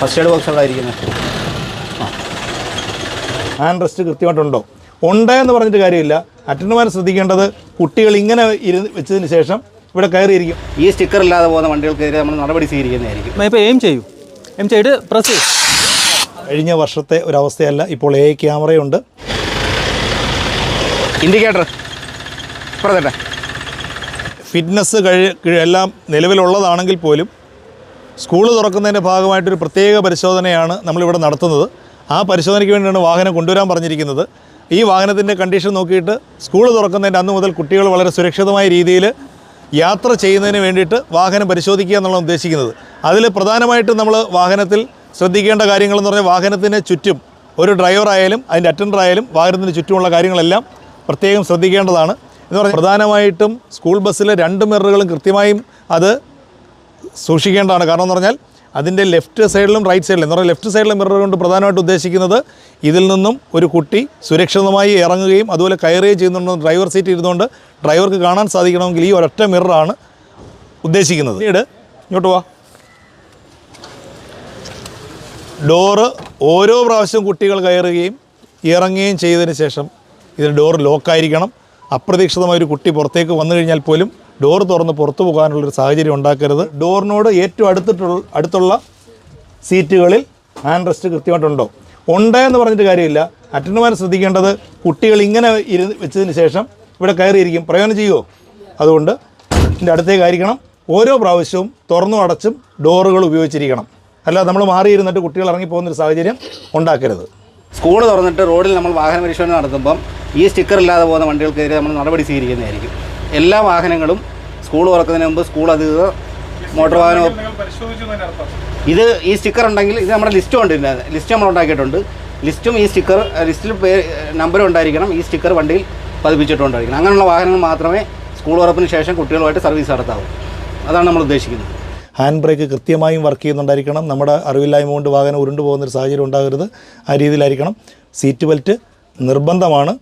First aid box അവിടെ ഇരിക്കുന്നത് hand rest കൃത്യമായിട്ടുണ്ടോ? ഉണ്ട് എന്ന് പറഞ്ഞിട്ട് കാര്യമില്ല. അറ്റൻഡർമാർ ശ്രദ്ധിക്കേണ്ടത് കുട്ടികൾ ഇങ്ങനെ ഇരുന്ന് വെച്ചതിന് ശേഷം ഇവിടെ കയറിയിരിക്കും. ഈ സ്റ്റിക്കർ ഇല്ലാതെ പോകുന്ന വണ്ടികൾക്കെതിരെ നമ്മൾ നടപടി സ്വീകരിക്കുന്നതായിരിക്കും. ഇപ്പോൾ എയിം ചെയ്യും. എയിം ചെയ്ത് പ്രസ് ചെയ്യും. കഴിഞ്ഞ വർഷത്തെ ഒരവസ്ഥയല്ല ഇപ്പോൾ എ ക്യാമറയുണ്ട്. ഇൻഡിക്കേറ്റർ ഇപ്പുറത്തെ ഫിറ്റ്നസ് കഴി- എല്ലാം നിലവിലുള്ളതാണെങ്കിൽ പോലും സ്കൂൾ തുറക്കുന്നതിന്റെ ഭാഗമായിട്ടൊരു പ്രത്യേക പരിശോധനയാണ് നമ്മളിവിടെ നടത്തുന്നത്. ആ പരിശോധനയ്ക്ക് വേണ്ടിയാണ് വാഹനം കൊണ്ടുവരാൻ പറഞ്ഞിരിക്കുന്നത്. ഈ വാഹനത്തിന്റെ കണ്ടീഷൻ നോക്കിയിട്ട് സ്കൂൾ തുറക്കുന്നതിന്റെ അന്ന് മുതൽ കുട്ടികൾ വളരെ സുരക്ഷിതമായ രീതിയിൽ യാത്ര ചെയ്യുന്നതിന് വേണ്ടിയിട്ട് വാഹനം പരിശോധിക്കുക എന്നുള്ള ഉദ്ദേശിക്കുന്നത്. അതിൽ പ്രധാനമായിട്ടും നമ്മൾ വാഹനത്തിൽ ശ്രദ്ധിക്കേണ്ട കാര്യങ്ങളെന്ന് പറഞ്ഞാൽ വാഹനത്തിന് ചുറ്റും ഒരു ഡ്രൈവർ ആയാലും അതിന്റെ അറ്റൻഡർ ആയാലും വാഹനത്തിന് ചുറ്റുമുള്ള കാര്യങ്ങളെല്ലാം പ്രത്യേകം ശ്രദ്ധിക്കേണ്ടതാണ്. എന്ന് പറഞ്ഞാൽ പ്രധാനമായിട്ടും സ്കൂൾ ബസ്സിലെ രണ്ട് മിററുകളും കൃത്യമായും അത് സൂക്ഷിക്കേണ്ടതാണ്. കാരണം എന്ന് പറഞ്ഞാൽ അതിന്റെ ലെഫ്റ്റ് സൈഡിലും റൈറ്റ് സൈഡിലും എന്ന് പറഞ്ഞാൽ ലെഫ്റ്റ് സൈഡിലെ മിറർ കൊണ്ട് പ്രധാനമായിട്ട് ഉദ്ദേശിക്കുന്നത് ഇതിൽ നിന്നും ഒരു കുട്ടി സുരക്ഷിതമായി ഇറങ്ങുകയും അതുപോലെ കയറുകയും ചെയ്യുന്നുണ്ട് ഡ്രൈവർ സീറ്റ് ഇരുന്നുകൊണ്ട് ഡ്രൈവർക്ക് കാണാൻ സാധിക്കണമെങ്കിൽ ഈ ഒരൊറ്റ മിററാണ് ഉദ്ദേശിക്കുന്നത്. പിന്നീട് ഇങ്ങോട്ട് വാ. ഡോറ് ഓരോ പ്രാവശ്യം കുട്ടികൾ കയറുകയും ഇറങ്ങുകയും ചെയ്തതിന് ശേഷം ഇതിന്റെ ഡോർ ലോക്കായിരിക്കണം. അപ്രതീക്ഷിതമായ ഒരു കുട്ടി പുറത്തേക്ക് വന്നു കഴിഞ്ഞാൽ പോലും ഡോർ തുറന്ന് പുറത്തു പോകാനുള്ളൊരു സാഹചര്യം ഉണ്ടാക്കരുത്. ഡോറിനോട് ഏറ്റവും അടുത്തിട്ടുള്ള അടുത്തുള്ള സീറ്റുകളിൽ ഹാൻഡ് റെസ്റ്റ് കൃത്യമായിട്ടുണ്ടോ? ഉണ്ട് എന്ന് പറഞ്ഞിട്ട് കാര്യമില്ല. അറ്റൻഡർമാർ ശ്രദ്ധിക്കേണ്ടത് കുട്ടികൾ ഇങ്ങനെ ഇരുന്ന് വെച്ചതിന് ശേഷം ഇവിടെ കയറിയിരിക്കും. പ്രയോജനം ചെയ്യുമോ അതുകൊണ്ട് ഇതിന്റെ അടുത്തേക്ക് ആയിരിക്കണം. ഓരോ പ്രാവശ്യവും തുറന്നും അടച്ചും ഡോറുകൾ ഉപയോഗിച്ചിരിക്കണം. അല്ല നമ്മൾ മാറിയിരുന്നിട്ട് കുട്ടികൾ ഇറങ്ങി പോകുന്നൊരു സാഹചര്യം ഉണ്ടാക്കരുത്. സ്കൂൾ തുറന്നിട്ട് റോഡിൽ നമ്മൾ വാഹന പരിശോധന നടത്തുമ്പം ഈ സ്റ്റിക്കർ ഇല്ലാതെ പോകുന്ന വണ്ടികൾക്കെതിരെ നമ്മൾ നടപടി സ്വീകരിക്കുന്നതായിരിക്കും. എല്ലാ വാഹനങ്ങളും സ്കൂൾ തുറക്കുന്നതിന് മുമ്പ് സ്കൂൾ അധികൃതർ മോട്ടോർ വാഹന ഇത് ഈ സ്റ്റിക്കർ ഉണ്ടെങ്കിൽ ഇത് നമ്മുടെ ലിസ്റ്റ് ഉണ്ട് ലിസ്റ്റ് നമ്മൾ ഉണ്ടാക്കിയിട്ടുണ്ട്. ലിസ്റ്റും ഈ സ്റ്റിക്കർ ലിസ്റ്റിൽ പേര് നമ്പറും ഉണ്ടായിരിക്കണം. ഈ സ്റ്റിക്കർ വണ്ടിയിൽ പതിപ്പിച്ചിട്ടുണ്ടായിരിക്കണം. അങ്ങനെയുള്ള വാഹനങ്ങൾ മാത്രമേ സ്കൂൾ ഉറപ്പിന് ശേഷം കുട്ടികളുമായിട്ട് സർവീസ് നടത്താവൂ. അതാണ് നമ്മൾ ഉദ്ദേശിക്കുന്നത്. ഹാൻഡ് ബ്രേക്ക് കൃത്യമായും വർക്ക് ചെയ്യുന്നുണ്ടായിരിക്കണം. നമ്മുടെ അറിവില്ലായ്മ കൊണ്ട് വാഹനം ഉരുണ്ടു പോകുന്നൊരു സാഹചര്യം ഉണ്ടാകരുത്. ആ രീതിയിലായിരിക്കണം. സീറ്റ് ബെൽറ്റ് നിർബന്ധമാണ്.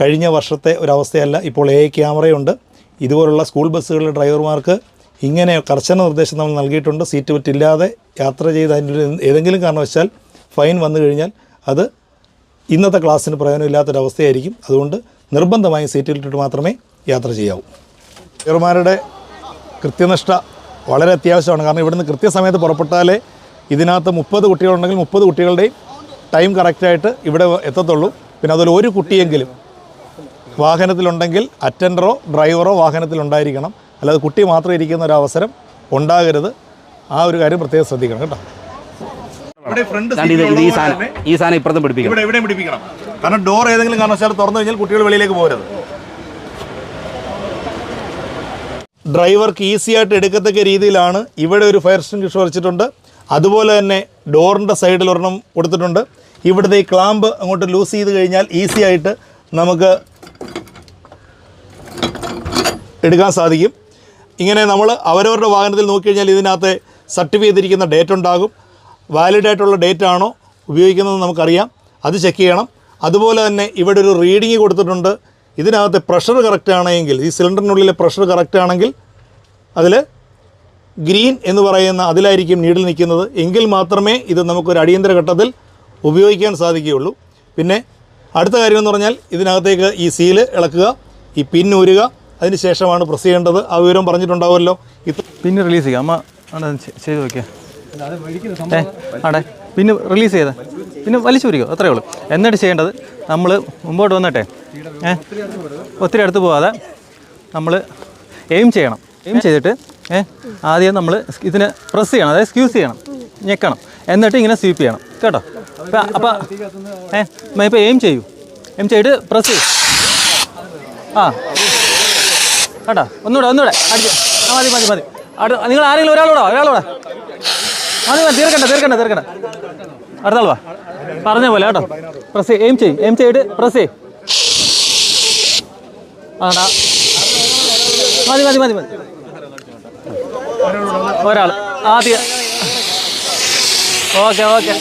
കഴിഞ്ഞ വർഷത്തെ ഒരവസ്ഥയല്ല. ഇപ്പോൾ എ ക്യാമറയുണ്ട്. ഇതുപോലുള്ള സ്കൂൾ ബസ്സുകളിലെ ഡ്രൈവർമാർക്ക് ഇങ്ങനെ കർശന നിർദ്ദേശം നമ്മൾ നൽകിയിട്ടുണ്ട്. സീറ്റ് ബെൽറ്റ് യാത്ര ചെയ്ത് അതിന്റെ ഏതെങ്കിലും കാരണവശാൽ ഫൈൻ വന്നു കഴിഞ്ഞാൽ അത് ഇന്നത്തെ ക്ലാസ്സിന് പ്രയോജനമില്ലാത്തൊരവസ്ഥയായിരിക്കും. അതുകൊണ്ട് നിർബന്ധമായും സീറ്റ് ബെൽറ്റ് മാത്രമേ യാത്ര ചെയ്യാവൂ. ഡ്രൈവർമാരുടെ കൃത്യനിഷ്ഠ വളരെ അത്യാവശ്യമാണ്. കാരണം ഇവിടുന്ന് കൃത്യസമയത്ത് പുറപ്പെട്ടാലേ ഇതിനകത്ത് മുപ്പത് കുട്ടികളുണ്ടെങ്കിൽ മുപ്പത് കുട്ടികളുടെയും ടൈം കറക്റ്റായിട്ട് ഇവിടെ എത്തത്തുള്ളൂ. പിന്നെ അതുപോലെ ഒരു കുട്ടിയെങ്കിലും വാഹനത്തിലുണ്ടെങ്കിൽ അറ്റൻഡറോ ഡ്രൈവറോ വാഹനത്തിലുണ്ടായിരിക്കണം. അല്ലാതെ കുട്ടി മാത്രം ഇരിക്കുന്ന ഒരു അവസരം ഉണ്ടാകരുത്. ആ ഒരു കാര്യം പ്രത്യേകം ശ്രദ്ധിക്കണം കേട്ടോ. ഈ സാധനം ഈ സാധനം ഇപ്പുറത്തും പിടിപ്പിക്കണം. ഇവിടെ എവിടെയും പിടിപ്പിക്കണം. കാരണം ഡോർ ഏതെങ്കിലും കാരണവശാൽ തുറന്നു കഴിഞ്ഞാൽ കുട്ടികൾ വെളിയിലേക്ക് പോകരുത്. ഡ്രൈവർക്ക് ഈസി ആയിട്ട് എടുക്കത്തക്ക രീതിയിലാണ് ഇവിടെ ഒരു ഫയർ എക്സ്റ്റിംഗ്വിഷർ വെച്ചിട്ടുണ്ട് അതുപോലെ തന്നെ ഡോറിന്റെ സൈഡിൽ ഒരെണ്ണം കൊടുത്തിട്ടുണ്ട്. ഇവിടുത്തെ ഈ ക്ലാമ്പ് അങ്ങോട്ട് ലൂസ് ചെയ്ത് കഴിഞ്ഞാൽ ഈസി ആയിട്ട് നമുക്ക് എടുക്കാൻ സാധിക്കും. ഇങ്ങനെ നമ്മൾ അവരവരുടെ വാഹനത്തിൽ നോക്കിക്കഴിഞ്ഞാൽ ഇതിനകത്ത് സർട്ടിഫൈ ചെയ്തിരിക്കുന്ന ഡേറ്റ് ഉണ്ടാകും. വാലിഡ് ആയിട്ടുള്ള ഡേറ്റ് ആണോ ഉപയോഗിക്കുന്നത് നമുക്കറിയാം. അത് ചെക്ക് ചെയ്യണം. അതുപോലെ തന്നെ ഇവിടെ ഒരു റീഡിങ് കൊടുത്തിട്ടുണ്ട്. ഇതിനകത്ത് പ്രഷർ കറക്റ്റ് ആണെങ്കിൽ ഈ സിലിണ്ടറിനുള്ളിലെ പ്രഷർ കറക്റ്റ് ആണെങ്കിൽ അതിൽ ഗ്രീൻ എന്ന് പറയുന്ന അതിലായിരിക്കും നീഡിൽ നിൽക്കുന്നത്. എങ്കിൽ മാത്രമേ ഇത് നമുക്കൊരു അടിയന്തര ഘട്ടത്തിൽ ഉപയോഗിക്കാൻ സാധിക്കുകയുള്ളൂ. പിന്നെ അടുത്ത കാര്യം എന്ന് പറഞ്ഞാൽ ഇതിനകത്തേക്ക് ഈ സീൽ ഇളക്കുക ഈ പിൻ ഊരുക അതിന് ശേഷമാണ് പ്രസ് ചെയ്യേണ്ടത്. ആ വിവരം പറഞ്ഞിട്ടുണ്ടാവുമല്ലോ. പിന്നെ റിലീസ് ചെയ്യാം. അമ്മ ചെയ്ത് നോക്കിയാ ആടെ. പിന്നെ റിലീസ് ചെയ്ത. പിന്നെ വലിച്ചു പിടിക്കും അത്രേ ഉള്ളൂ. എന്നിട്ട് ചെയ്യേണ്ടത് നമ്മൾ മുമ്പോട്ട് വന്നിട്ടെ. ഏ ഒത്തിരി അടുത്ത് പോകാതെ നമ്മൾ എയിം ചെയ്യണം. എയിം ചെയ്തിട്ട് ഏ ആദ്യം നമ്മൾ ഇതിനെ പ്രസ് ചെയ്യണം. അതായത് സ്ക്യൂസ് ചെയ്യണം. ഞെക്കണം. എന്നിട്ട് ഇങ്ങനെ സ്വീപ്പ് ചെയ്യണം. കേട്ടോ? അപ്പം അപ്പം ഏ ഇപ്പം എയിം ചെയ്യൂ. എയിം ചെയ്തിട്ട് പ്രസ് ചെയ്യും. ആ കേട്ടോ ഒന്നുകൂടെ ഒന്നുകൂടെ അടിച്ച്. ആ മതി മതി മതി. അടുത്ത നിങ്ങൾ ആരെങ്കിലും ഒരാളോടോ ഒരാളോടെ? മതി മതി തീർക്കണ്ട തീർക്കണ്ട തീർക്കണ്ട. അടുത്ത ആൾ വാ. പറഞ്ഞ പോലെ കേട്ടോ. പ്രസ് എയിം ചെയ്യും എയിം ചെയ്തിട്ട് പ്രസ് ചെയ്യും. ആടാ. മതി മതി മതി മതി. ഒരാൾ ആദ്യം ഓക്കെ ഓക്കെ.